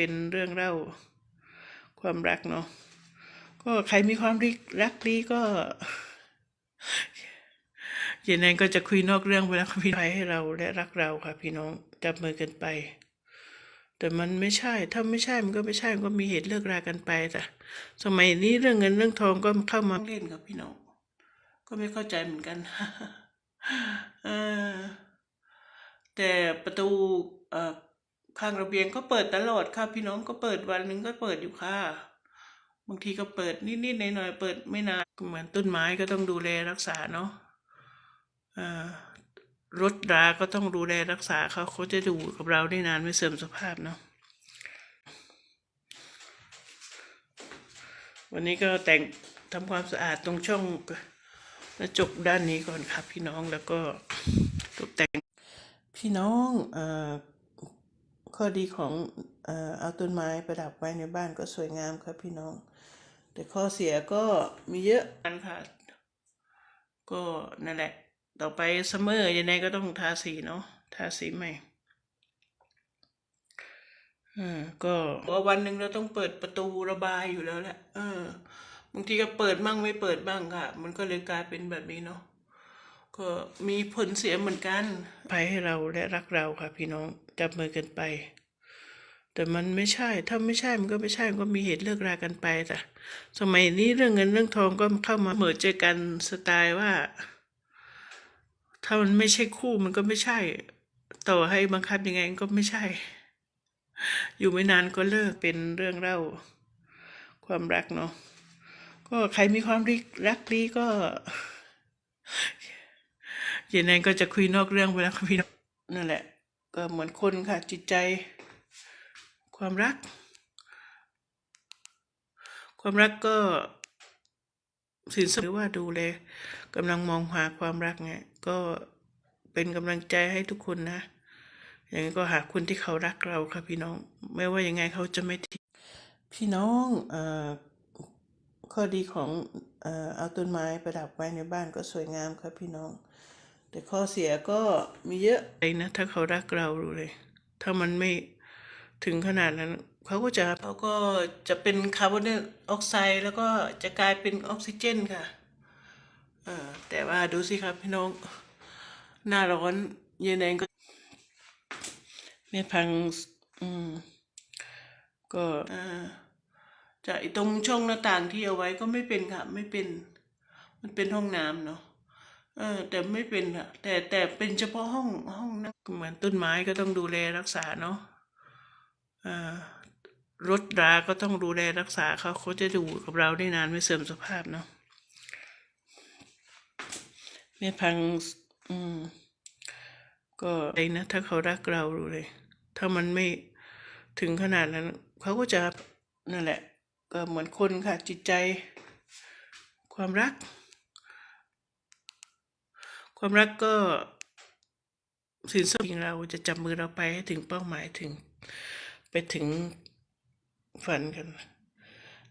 เป็นเรื่องเล่าความรักเนาะก็ใครมีความรักรักดีก็อย่างนั้นก็จะคุยนอกเรื่องไปแล้วค่ะพี่น้องให้เราและรักเราค่ะ พี่น้องจับมือกันไป แต่มันไม่ใช่ ถ้าไม่ใช่มันก็ไม่ใช่มันก็มีเหตุเลิกรากันไปแต่สมัยนี้เรื่องเงินเรื่องทองก็เข้ามาเล่นกับพี่น้อง ก็ไม่เข้าใจเหมือนกันเออแต่ประตูเอ่อ ข้างระเบียงก็เปิดตลอดค่ะ พี่น้องก็เปิดวันหนึ่งก็เปิดอยู่ค่ะ บางทีก็เปิดนิดๆหน่อยๆเปิดไม่นานเหมือนต้นไม้ก็ต้องดูแลรักษาเนาะรถราก็ต้องดูแลรักษาเขาเขาจะอยู่กับเราได้นานไม่เสื่อมสภาพเนาะวันนี้ก็แต่งทำความสะอาดตรงช่องกระจกด้านนี้ก่อนครับพี่น้องแล้วก็ตกแต่งพี่น้องเอ่อ ข้อดีของเอ่อเอาต้นไม้ประดับไว้ในบ้านก็สวยงามครับพี่น้อง แต่ข้อเสียก็มีเยอะกันค่ะ ก็นั่นแหละ ต่อไปซัมเมอร์ยังไงก็ต้องทาสีเนาะทาสีใหม่อ่าก็ว่าวันหนึ่งเราต้องเปิดประตูระบายอยู่แล้วแหละเออบางทีก็เปิดบ้างไม่เปิดบ้างค่ะ มันก็เลยกลายเป็นแบบนี้เนาะ ก็มีผลเสียเหมือนกันภัยให้เราและรักเราค่ะพี่น้องจับมือกันไป แต่มันไม่ใช่ ถ้าไม่ใช่มันก็ไม่ใช่มันก็มีเหตุเลิกรากันไปแต่สมัยนี้เรื่องเงินเรื่องทองก็เข้ามาเหมือเจอกันสไตล์ว่า ถ้ามันไม่ใช่คู่มันก็ไม่ใช่ ต่อให้บังคับยังไงก็ไม่ใช่ อยู่ไม่นานก็เลิกเป็นเรื่องเล่าความรักเนาะก็ใครมีความรักรักดีก็ ย่างนั้นก็จะคุยนอกเรื่องไปแล้วค่ะพี่น้องนั่นแหละ ก็เหมือนคนค่ะ จิตใจ ความรัก ความรักก็สินสอดหรือว่าดูแลกำลังมองหาความรักเนี่ยก็เป็นกำลังใจให้ทุกคนนะอย่างนี้ก็หาคนที่เขารักเราค่ะพี่น้อง ไม่ว่ายังไงเขาจะไม่ทิ้งพี่น้องเอ่อข้อดีของเอ่อเอาต้นไม้ประดับไว้ในบ้านก็สวยงามครับพี่น้อง แต่ข้อเสียก็มีเยอะเลยนะถ้าเขารักเราดูเลย ถ้ามันไม่ถึงขนาดนั้น เขาก็จะเขาก็จะเป็นคาร์บอนไดออกไซด์แล้วก็จะกลายเป็นออกซิเจนค่ะอแต่ว่าดูสิครับพี่น้อง หน้าร้อนเย็นเองก็ไม่พังอืมก็อ่าจะตรงช่องหน้าต่างที่เอาไว้ก็ไม่เป็นค่ะ ไม่เป็น มันเป็นห้องน้ำเนาะ เออ แต่ไม่เป็นค่ะแต่แต่เป็นเฉพาะห้องห้องนะเหมือนต้นไม้ก็ต้องดูแลรักษาเนาะอ่ารถราก็ต้องดูแลรักษาเขาเขาจะอยู่กับเราได้นานไม่เสื่อมสภาพเนาะไม่พัง อืม ก็ไอ้นะ ถ้าเขารักเราดูเลย ถ้ามันไม่ถึงขนาดนั้น เขาก็จะนั่นแหละ ก็เหมือนคนค่ะจิตใจ ความรัก ความรักก็สินสอดของเราจะจับมือเราไปให้ถึงเป้าหมายถึง ไปถึงฝันกัน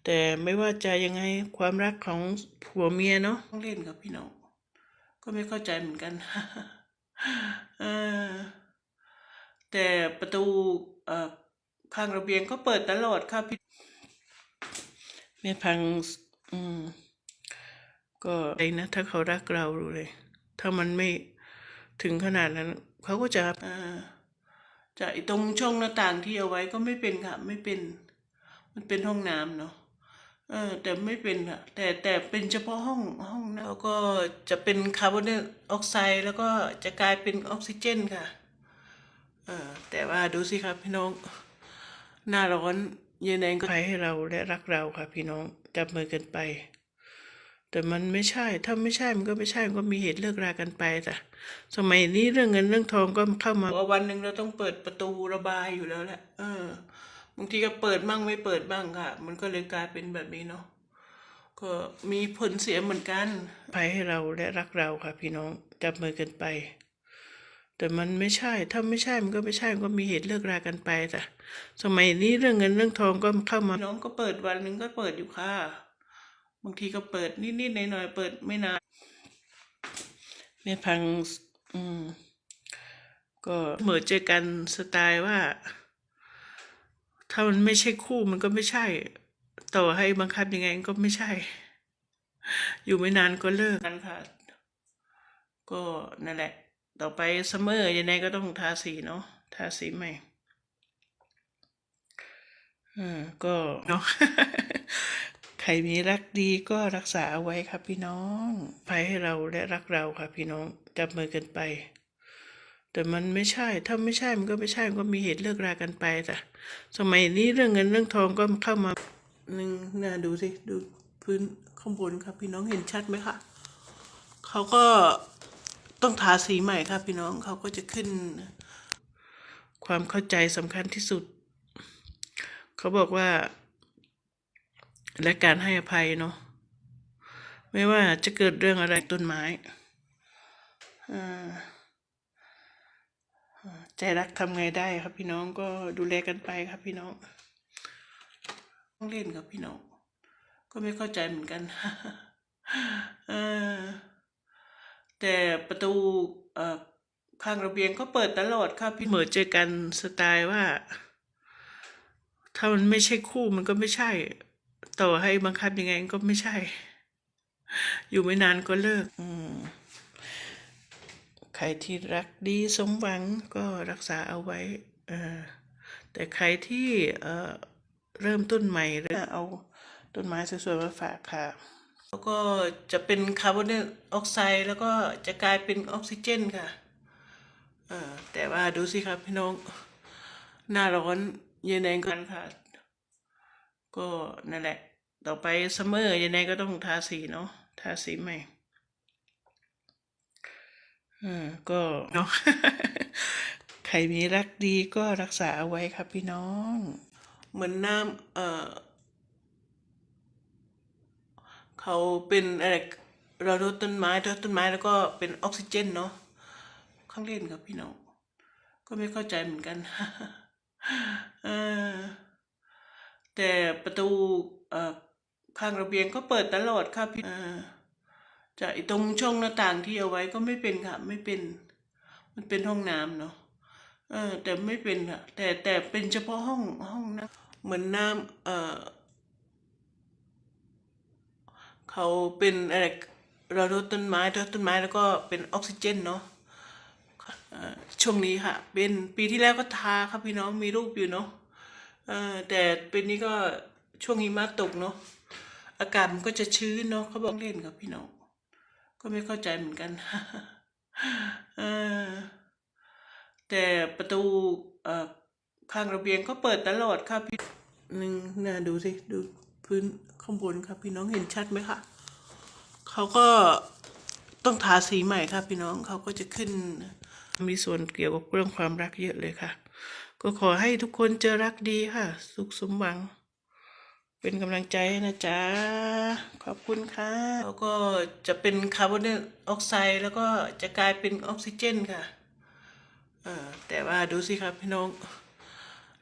แต่ไม่ว่าจะยังไงความรักของผัวเมียเนาะต้องเล่นกับพี่น้องก็ไม่เข้าใจเหมือนกันแต่ประตูอ่อข้างระเบียงก็เปิดตลอดค่ะพี่ไม่พัง อืม ก็ไอ้นะ ถ้าเขารักเราดูเลย ถ้ามันไม่ถึงขนาดนั้นเขาก็จะอ่าจะตรงช่องหน้าต่างที่เอาไว้ก็ไม่เป็นค่ะ ไม่เป็น มันเป็นห้องน้ำเนาะเออแต่ไม่เป็นค่ะแต่แต่เป็นเฉพาะห้องห้องนะแล้วก็จะเป็นคาร์บอนไดออกไซด์แล้วก็จะกลายเป็นออกซิเจนค่ะเออแต่ว่าดูสิครับพี่น้องหน้าร้อนเย็นเองก็ภัยให้เราและรักเราค่ะพี่น้องจับมือกันไป แต่มันไม่ใช่ ถ้าไม่ใช่มันก็ไม่ใช่ มันก็มีเหตุเลิกรากันไปแต่สมัยนี้เรื่องเงินเรื่องทองก็เข้ามาว่าวันหนึ่งเราต้องเปิดประตูระบายอยู่แล้วแหละ เออ บางทีก็เปิดบ้างไม่เปิดบ้างค่ะ มันก็เลยกลายเป็นแบบนี้เนาะ ก็มีผลเสียเหมือนกันภัยให้เราและรักเราค่ะ พี่น้องจับมือกันไป แต่มันไม่ใช่ ถ้าไม่ใช่ มันก็ไม่ใช่ มันก็มีเหตุเลิกรากันไปแต่สมัยนี้เรื่องเงินเรื่องทองก็เข้ามา น้องก็เปิดวันหนึ่งก็เปิดอยู่ค่ะบางทีก็เปิดนิดๆหน่อยๆเปิดไม่นานไม่พังอืมก็เหมือนเจอกันสไตล์ว่า ถ้ามันไม่ใช่คู่มันก็ไม่ใช่ ต่อให้บังคับยังไงก็ไม่ใช่ อยู่ไม่นานก็เลิกกันค่ะ ก็นั่นแหละ ต่อไปซัมเมอร์ยังไงก็ต้องทาสีเนาะทาสีใหม่อ่าก็เนาะ รมีรักดีก็รักษาเอาไว้ครับพี่น้องภัยให้เราและรักเราค่ะพี่น้องจับมือกันไป แต่มันไม่ใช่ ถ้าไม่ใช่มันก็ไม่ใช่มันก็มีเหตุเลิกรากันไปแต่สมัยนี้เรื่องเงินเรื่องทองก็เข้ามาหนึ่งน่าดูสิดูพื้นข้างบนครับ พี่น้องเห็นชัดไหมคะเขาก็ต้องทาสีใหม่ครับ พี่น้องเขาก็จะขึ้น ความเข้าใจสำคัญที่สุด เขาบอกว่า และการให้อภัยเนาะไม่ว่าจะเกิดเรื่องอะไรต้นไม้อ่าใจรักทำไงได้ครับพี่น้องก็ดูแลกันไปครับพี่น้องต้องเล่นครับพี่น้อง ก็ไม่เข้าใจเหมือนกันอแต่ประตูเอ่อข้างระเบียงก็เปิดตลอดครับพี่เหมือเจอกันสไตล์ว่า ถ้ามันไม่ใช่คู่มันก็ไม่ใช่ ต่อให้บังคับยังไงก็ไม่ใช่ อยู่ไม่นานก็เลิก อืมใครที่รักดีสมหวังก็รักษาเอาไว้แต่ใครที่เอ่อเริ่มต้นใหม่หรือเอาต้นไม้สวยๆมาฝากค่ะ แล้วก็จะเป็นคาร์บอนไดออกไซด์แล้วก็จะกลายเป็นออกซิเจนค่ะแต่ว่าดูสิครับพี่น้อง หน้าร้อนเย็นแรงกันค่ะ ก็นั่นแหละ ต่อไปซัมเมอร์ยังไงก็ต้องทาสีเนาะทาสีใหม่อ่าก็เนาะใครมีรักดีก็รักษาเอาไว้ครับพี่น้อง เหมือนน้ำเอ่อเขาเป็นอะไรเรารดต้นไม้รดต้นไม้แล้วก็เป็นออกซิเจนเนาะข้างเล่นครับพี่น้อง ก็ไม่เข้าใจเหมือนกันเออ แต่ประตูข้างระเบียงก็เปิดตลอดครับพี่จะตรงช่องหน้าต่างที่เอาไว้ก็ไม่เป็นค่ะ ไม่เป็น มันเป็นห้องน้ำเนาะเออแต่ไม่เป็นค่ะ แต่แต่เป็นเฉพาะห้องห้องน้ำเหมือนน้ำเออเขาเป็นอะไรเรารดต้นไม้รดต้นไม้แล้วก็เป็นออกซิเจนเนาะช่วงนี้ค่ะ เป็นปีที่แล้วก็ทาครับพี่น้องมีรูปอยู่เนาะ เออแต่ปีนี้ก็ช่วงหิมะตกเนาะอากาศมันก็จะชื้นเนาะเขาบอกเล่นครับพี่น้องก็ไม่เข้าใจเหมือนกันเออแต่ประตูเอ่อข้างระเบียงก็เปิดตลอดครับพี่หนึ่งน่าดูสิดูพื้นข้างบนครับพี่น้องเห็นชัดไหมคะเขาก็ต้องทาสีใหม่ครับพี่น้องเขาก็จะขึ้นมีส่วนเกี่ยวกับเรื่องความรักเยอะเลยค่ะ ก็ขอให้ทุกคนเจอรักดีค่ะ สุขสมหวัง เป็นกำลังใจนะจ๊ะ ขอบคุณค่ะแล้วก็จะเป็นคาร์บอนไดออกไซด์แล้วก็จะกลายเป็นออกซิเจนค่ะเออแต่ว่าดูสิครับพี่น้อง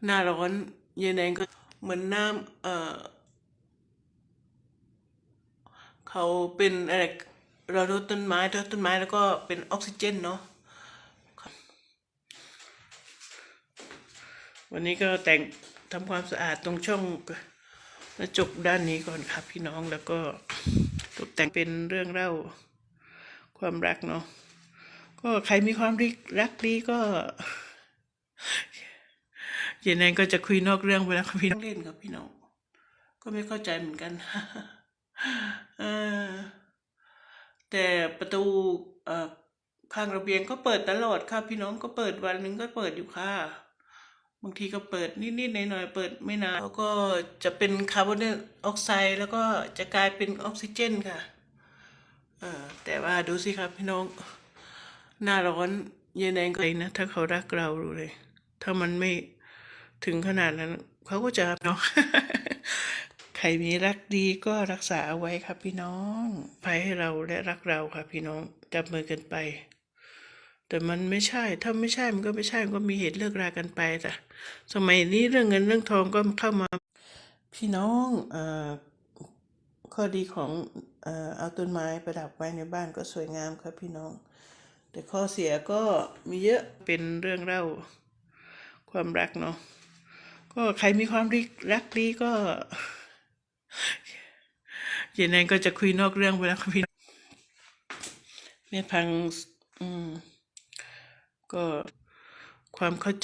หน้าร้อนเย็นแรงก็เหมือนน้ำเออเขาเป็นอะไรเรารดต้นไม้รดต้นไม้แล้วก็เป็นออกซิเจนเนาะ วันนี้ก็แต่งทำความสะอาดตรงช่องกระจกด้านนี้ก่อนครับพี่น้องแล้วก็ตกแต่งเป็นเรื่องเล่าความรักเนาะก็ใครมีความรักรักดีก็เย็นแนงก็จะคุยนอกเรื่องไปแล้วครับพี่น้องเล่นครับพี่น้องก็ไม่เข้าใจเหมือนกันแต่ประตูอ่อข้างระเบียงก็เปิดตลอดครับพี่น้องก็เปิดวันหนึ่งก็เปิดอยู่ค่ะ บางทีก็เปิดนิดๆหน่อยๆเปิดไม่นานแล้วก็จะเป็นคาร์บอนไดออกไซด์แล้วก็จะกลายเป็นออกซิเจนค่ะเออแต่ว่าดูสิครับพี่น้องหน้าร้อนเย็นแรงก็เลยนะถ้าเขารักเราดูเลย ถ้ามันไม่ถึงขนาดนั้น เขาก็จะเนาะใครมีรักดีก็รักษาเอาไว้ครับพี่น้องภัยให้เราและรักเราค่ะพี่น้องจับมือกันไป แต่มันไม่ใช่ ถ้าไม่ใช่มันก็ไม่ใช่มันก็มีเหตุเลิกรากันไปแต่สมัยนี้เรื่องเงินเรื่องทองก็เข้ามา พี่น้องอข้อดีของเอาต้นไม้ประดับไว้ในบ้านก็สวยงามครับพี่น้อง แต่ข้อเสียก็มีเยอะเป็นเรื่องเล่าความรักเนาะก็ใครมีความร,รักดีก็เย็นนั้นก็จะคุยนอกเรื่องไปแล้วครับพี่แม่พัง อืม็ความเข้า